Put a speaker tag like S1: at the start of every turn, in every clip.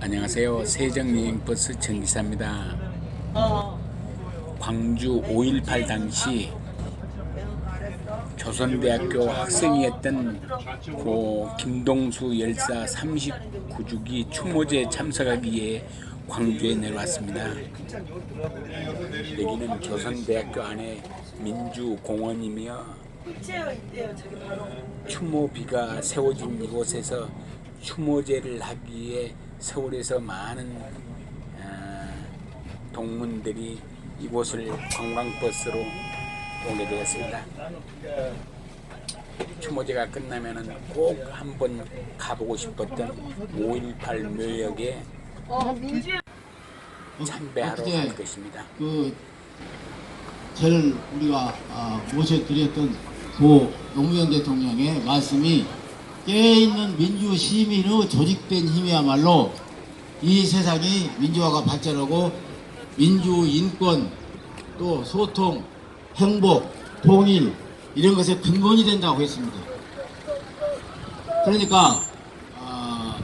S1: 안녕하세요. 세정여행버스 전기사입니다. 광주 5.18 당시 조선대학교 학생이었던 고 김동수 열사 39주기 추모제 참석하기 위해 광주에 내려왔습니다. 여기는 조선대학교 안에 민주공원이며 추모비가 세워진 이곳에서 추모제를 하기 위해 서울에서 많은 어, 동문들이 이곳을 관광버스로 오게 되었습니다. 추모제가 끝나면은 꼭 한번 가보고 싶었던 5.18 묘역에 참배하러 갈 것입니다.
S2: 그 저를 우리가 아, 모셔드렸던 고 노무현 대통령의 말씀이 깨어있는 민주 시민의 조직된 힘이야말로 이 세상이 민주화가 발전하고 민주 인권 또 소통 행복 통일 이런 것의 근본이 된다고 했습니다. 그러니까 아,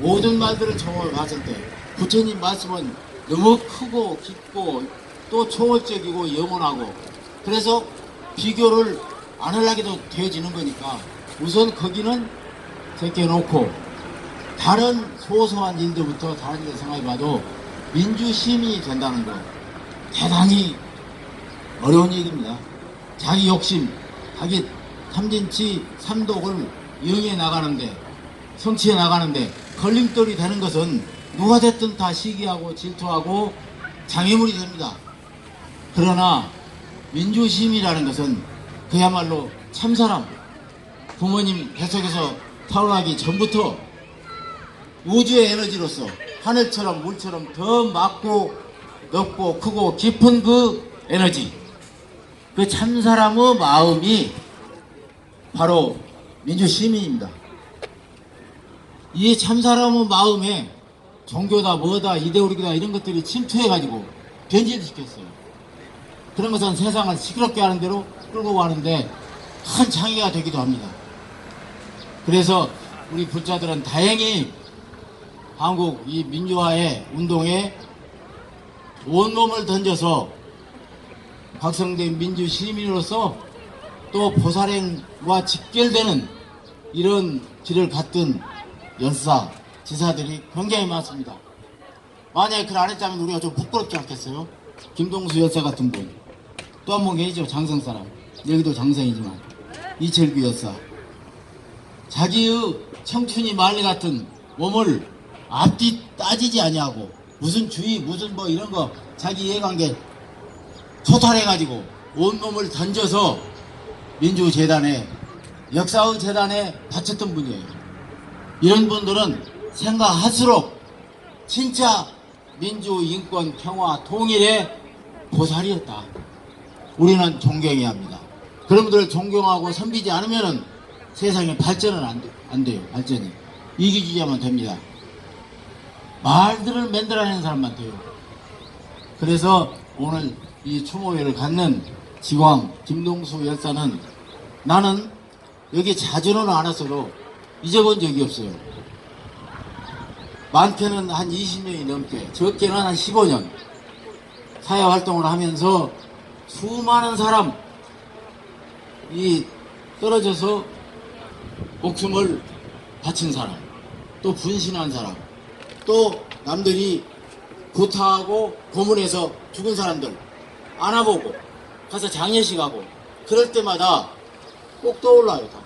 S2: 모든 말들을 총을 봤을 때 부처님 말씀은 너무 크고 깊고 또 초월적이고 영원하고 그래서 비교를 안 하려고도 되어지는 거니까 우선 거기는 제껴놓고 다른 소소한 일들부터 다른 일 생각해봐도 민주시민이 된다는 거 대단히 어려운 일입니다. 자기 욕심, 자기 탐진치 삼독을 이용해 나가는데 성취해 나가는데 걸림돌이 되는 것은 누가 됐든 다 시기하고 질투하고 장애물이 됩니다. 그러나 민주심이라는 것은 그야말로 참사람 부모님 뱃속에서 타올라기 전부터 우주의 에너지로서 하늘처럼 물처럼 더 맑고 넓고 크고 깊은 그 에너지 그 참사람의 마음이 바로 민주시민입니다. 이 참사람의 마음에 종교다 뭐다 이데올로기다 이런 것들이 침투해가지고 변질시켰어요. 그런 것은 세상을 시끄럽게 하는 대로 끌고 가는데 큰 장애가 되기도 합니다. 그래서 우리 불자들은 다행히 한국 이 민주화의 운동에 온몸을 던져서 각성된 민주 시민으로서 또 보살행과 직결되는 이런 길을 갔던 열사, 지사들이 굉장히 많습니다. 만약에 그걸 안 했다면 우리가 좀 부끄럽지 않겠어요? 김동수 열사 같은 분. 또한분 계시죠? 장성 사람. 여기도 장성이지만. 이철규 열사. 자기의 청춘이 말리 같은 몸을 앞뒤 따지지 아니하고 무슨 주의 무슨 뭐 이런 거 자기 이해관계 토탈해가지고 온몸을 던져서 민주재단에 역사의 재단에 바쳤던 분이에요. 이런 분들은 생각할수록 진짜 민주, 인권, 평화, 통일의 보살이었다. 우리는 존경해야 합니다. 그런 분들을 존경하고 섬기지 않으면 세상에 발전은 안, 돼, 안 돼요. 발전이. 이기주의하면 됩니다. 말들을 만들어내는 사람만 돼요. 그래서 오늘 이 추모회를 갖는 지광 김동수 열사는 나는 여기 자주는 안 왔어도 잊어본 적이 없어요. 많게는 한 20년이 넘게, 적게는 한 15년 사회 활동을 하면서 수많은 사람 이 떨어져서 목숨을 바친 사람, 또 분신한 사람, 또 남들이 구타하고 고문해서 죽은 사람들 안아보고 가서 장례식 하고 그럴 때마다 꼭 떠올라요. 다.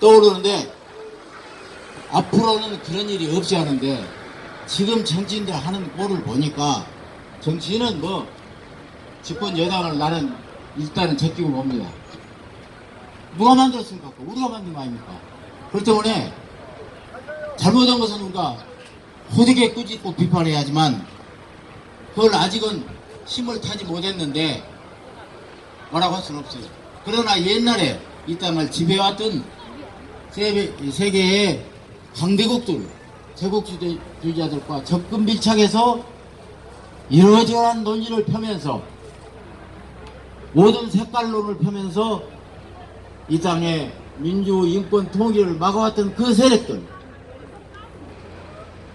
S2: 떠오르는데 앞으로는 그런 일이 없지 않은데 지금 정치인들 하는 꼴을 보니까 정치인은 뭐 집권 여당을 나는 일단은 제끼고 봅니다. 누가 만들었습니까? 우리가 만든 거 아닙니까? 그렇기 때문에 잘못한 것은 우리가 호되게 꾸짖고 비판해야지만 그걸 아직은 힘을 타지 못했는데 뭐라고 할 수는 없어요. 그러나 옛날에 이 땅을 지배해왔던 세계, 세계의 강대국들, 제국주의자들과 접근 밀착해서 이러저러한 논리를 펴면서 모든 색깔론을 펴면서 이 땅의 민주, 인권, 통일을 막아왔던 그 세력들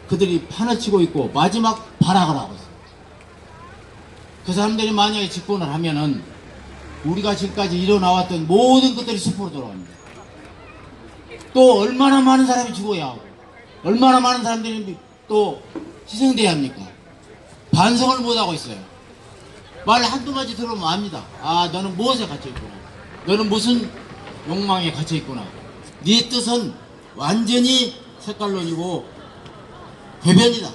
S2: 그들이 판을 치고 있고 마지막 발악을 하고 있어요. 그 사람들이 만약에 집권을 하면은 우리가 지금까지 일어나왔던 모든 것들이 숲으로 돌아갑니다. 또 얼마나 많은 사람이 죽어야 하고 얼마나 많은 사람들이 또 희생돼야 합니까? 반성을 못하고 있어요. 말 한두 마디 들으면 압니다. 아 너는 무엇에 갇혀있구나. 너는 무슨 욕망에 갇혀있구나. 네 뜻은 완전히 색깔론이고 괴변이다.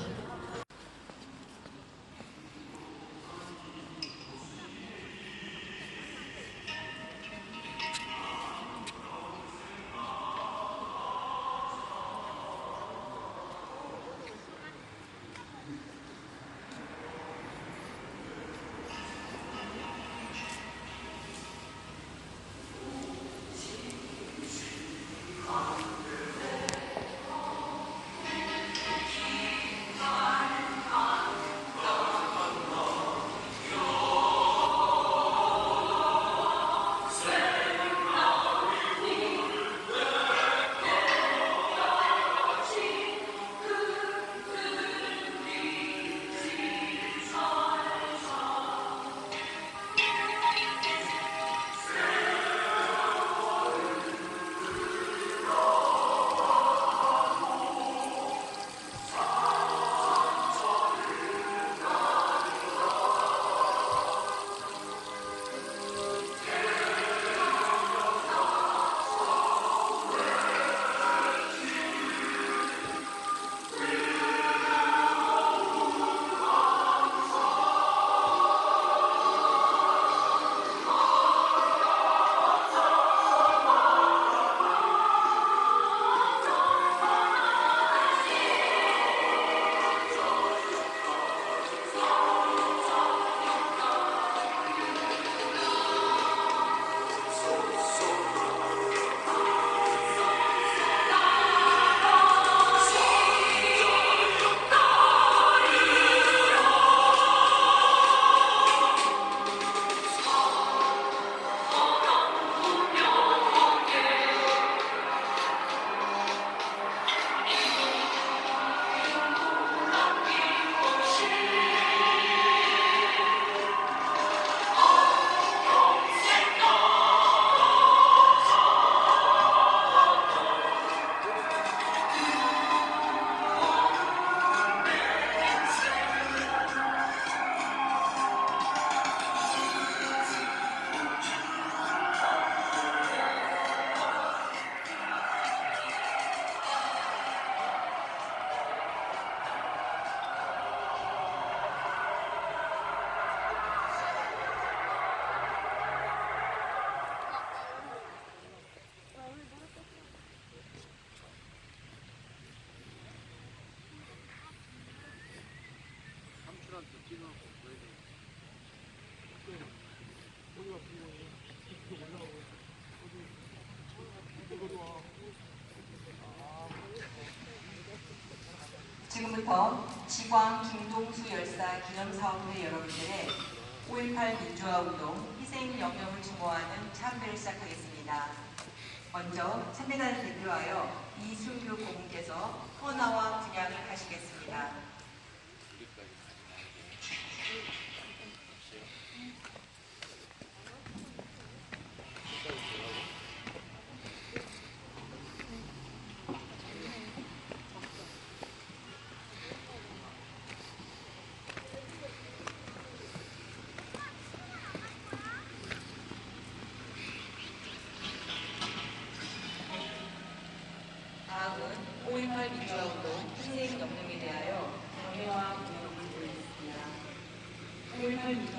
S3: 지금부터 지광 김동수 열사 기념사업회 여러분들의 5.18 민주화운동 희생 영역을 추모하는 참배를 시작하겠습니다. 먼저 참배단을 대표하여 이순규 고문께서 헌화와 분양을 하시겠습니다. 다음은 5.18 민주화운동 희생 영역에 대하여 경례와 기념을 드리겠습니다. 5.18